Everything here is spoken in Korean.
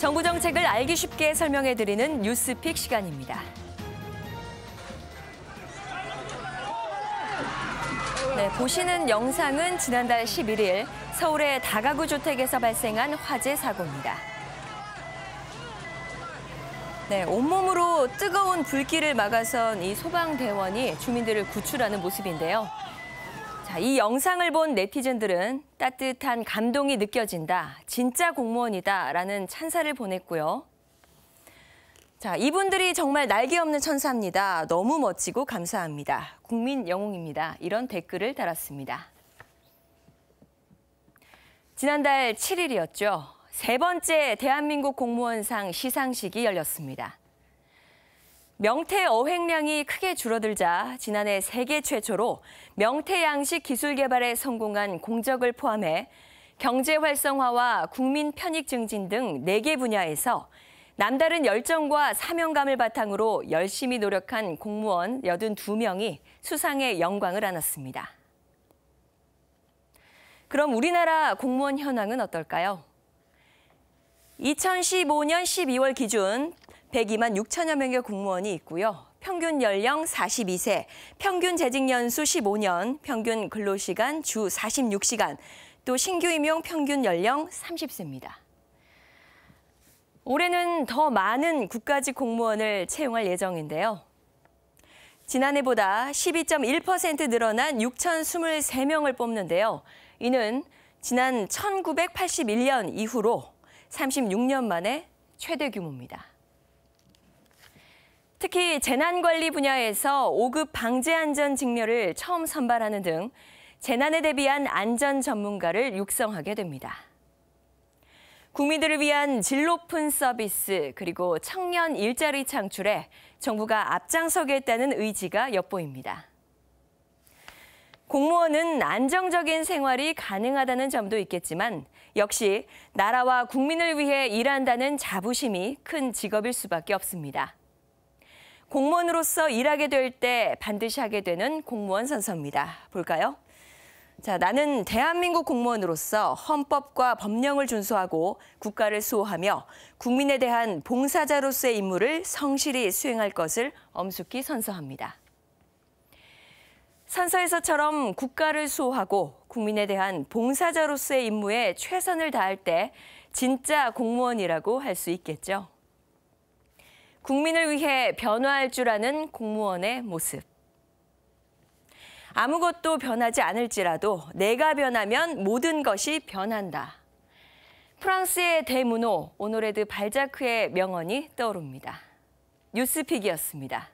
정부 정책을 알기 쉽게 설명해드리는 뉴스픽 시간입니다. 네, 보시는 영상은 지난달 11일 서울의 다가구 주택에서 발생한 화재 사고입니다. 네, 온몸으로 뜨거운 불길을 막아선 이 소방대원이 주민들을 구출하는 모습인데요. 자, 이 영상을 본 네티즌들은 따뜻한 감동이 느껴진다, 진짜 공무원이다라는 찬사를 보냈고요. 자, 이분들이 정말 날개 없는 천사입니다. 너무 멋지고 감사합니다. 국민 영웅입니다. 이런 댓글을 달았습니다. 지난달 7일이었죠. 세 번째 대한민국 공무원상 시상식이 열렸습니다. 명태 어획량이 크게 줄어들자 지난해 세계 최초로 명태 양식 기술 개발에 성공한 공적을 포함해 경제 활성화와 국민 편익 증진 등 4개 분야에서 남다른 열정과 사명감을 바탕으로 열심히 노력한 공무원 82명이 수상의 영광을 안았습니다. 그럼 우리나라 공무원 현황은 어떨까요? 2015년 12월 기준 102만 6천여 명의 공무원이 있고요. 평균 연령 42세, 평균 재직 연수 15년, 평균 근로시간 주 46시간, 또 신규 임용 평균 연령 30세입니다. 올해는 더 많은 국가직 공무원을 채용할 예정인데요. 지난해보다 12.1% 늘어난 6,023명을 뽑는데요. 이는 지난 1981년 이후로 36년 만에 최대 규모입니다. 특히 재난관리 분야에서 5급 방재 안전 직렬을 처음 선발하는 등 재난에 대비한 안전 전문가를 육성하게 됩니다. 국민들을 위한 질 높은 서비스 그리고 청년 일자리 창출에 정부가 앞장서겠다는 의지가 엿보입니다. 공무원은 안정적인 생활이 가능하다는 점도 있겠지만 역시 나라와 국민을 위해 일한다는 자부심이 큰 직업일 수밖에 없습니다. 공무원으로서 일하게 될 때 반드시 하게 되는 공무원 선서입니다. 볼까요? 자, 나는 대한민국 공무원으로서 헌법과 법령을 준수하고 국가를 수호하며 국민에 대한 봉사자로서의 임무를 성실히 수행할 것을 엄숙히 선서합니다. 선서에서처럼 국가를 수호하고 국민에 대한 봉사자로서의 임무에 최선을 다할 때 진짜 공무원이라고 할 수 있겠죠. 국민을 위해 변화할 줄 아는 공무원의 모습. 아무것도 변하지 않을지라도 내가 변하면 모든 것이 변한다. 프랑스의 대문호 오노레드 발자크의 명언이 떠오릅니다. 뉴스픽이었습니다.